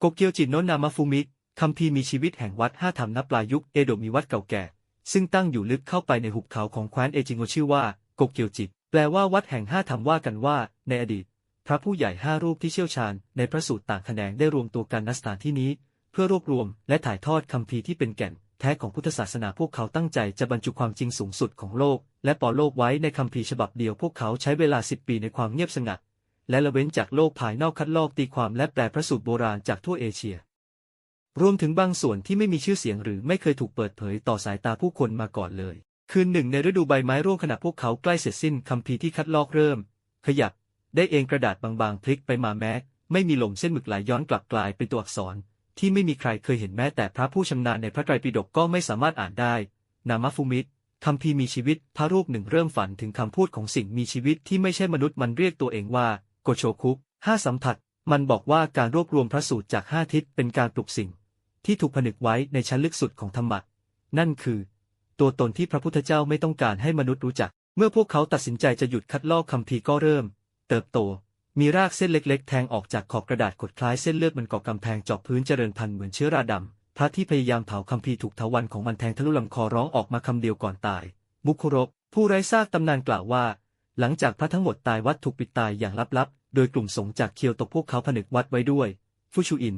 โกเกียวจิโนะนามาฟูมิคัมภีมีชีวิตแห่งวัดห้าธรรมนับปลายุคเอโดะมีวัดเก่าแก่ ซึ่งตั้งอยู่ลึกเข้าไปในหุบเขาของแคว้นเอจิโงชื่อว่าโกเกียวจิแปลว่าวัดแห่งห้าธรรมว่ากันว่า ในอดีต พระผู้ใหญ่ห้ารูปที่เชี่ยวชาญ ในพระสูตรต่างแขนงได้รวมตัวกันณสถานที่นี้ เพื่อรวบรวม และถ่ายทอดคัมภีที่เป็นแก่น แท้ของพุทธศาสนาพวกเขาตั้งใจจะบรรจุความจริงสูงสุดของโลก และปอโลกไว้ในคัมภีฉบับเดียวพวกเขาใช้เวลาสิบปีในความเงียบสงัด และละเว้นจากโลกภายนอกคัดลอกตีความและแปลพระสูตรโบราณจากทั่วเอเชีย รวมถึงบางส่วนที่ไม่มีชื่อเสียงหรือไม่เคยถูกเปิดเผยต่อสายตาผู้คนมาก่อนเลย คืนหนึ่งในฤดูใบไม้ร่วงขณะพวกเขาใกล้เสร็จสิ้นคัมภีที่คัดลอกเริ่ม ขยับ ได้เองกระดาษบางๆพลิกไปมาแม้ไม่มีลมเส้นหมึกไหลยย้อนกลับกลายเป็นตัวอักษร ที่ไม่มีใครเคยเห็นแม้แต่พระผู้ชำนาญในพระไตรปิฎกก็ไม่สามารถอ่านได้ นามาฟูมิตคัมภีมีชีวิตพระรูปหนึ่งเริ่มฝันถึงคำพูดของสิ่งมีชีวิตที่ไม่ใช่มนุษย์มันเรียกตัวเองว่า โกโชคุห้าสัมผัส มันบอกว่าการรวบรวมพระสูตรจากห้าทิศเป็นการปลุกสิ่ง ที่ถูกผนึกไว้ในชั้นลึกสุดของธรรมะ นั่นคือ ตัวตนที่พระพุทธเจ้าไม่ต้องการให้มนุษย์รู้จัก เมื่อพวกเขาตัดสินใจจะหยุดคัดลอกคัมภีก็เริ่ม เติบโต มีรากเส้นเล็ก ๆ แทงออกจากขอบกระดาษขดคล้ายเส้นเลือดมันเกาะกำแพงจาะพื้นเจริญพันธุ์เหมือนเชื้อราดำพระที่พยายามเผาคัมภีถูกทวันของมันแทงทะลุลำคอร้องออกมาคำเดียวก่อนตาย มุคุรบผู้ไร้ซากตำนานกล่าวว่า หลังจากพระทั้งหมดตายวัดถูกปิดตายอย่างลับๆ โดยกลุ่มสงฆ์จากเคียวตกพวกเขาผนึกวัดไว้ด้วย ฟูชูอิน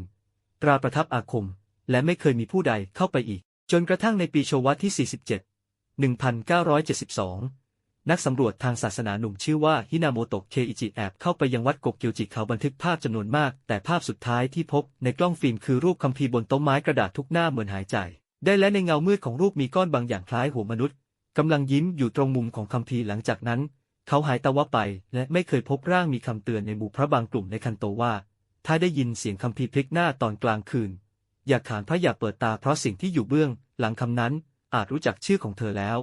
ตราประทับอาคม และไม่เคยมีผู้ใดเข้าไปอีก จนกระทั่งในปีโชวะที่ 47 1972 นักสำรวจทางศาสนาหนุ่มชื่อว่าฮินาโมโตะเคอิจิแอบเข้าไปยังวัดกกเกียวจิเขาบันทึกภาพจำนวนมาก แต่ภาพสุดท้ายที่พบในกล้องฟิล์มคือรูปคัมภีร์บนโต๊ะไม้กระดาษทุกหน้าเหมือนหายใจ ได้และในเงามืดของรูปมีก้อนบางอย่างคล้ายหัวมนุษย์กำลังยิ้มอยู่ตรงมุมของคัมภีร์หลังจากนั้น เขาหายตะวะไป และไม่เคยพบร่างมีคำเตือนในหมู่พระบางกลุ่มในคันโตว่า ถ้าได้ยินเสียงคำพีพลิกหน้าตอนกลางคืน อย่าขานพระอย่าเปิดตาเพราะสิ่งที่อยู่เบื้อง หลังคำนั้นอาจรู้จักชื่อของเธอแล้ว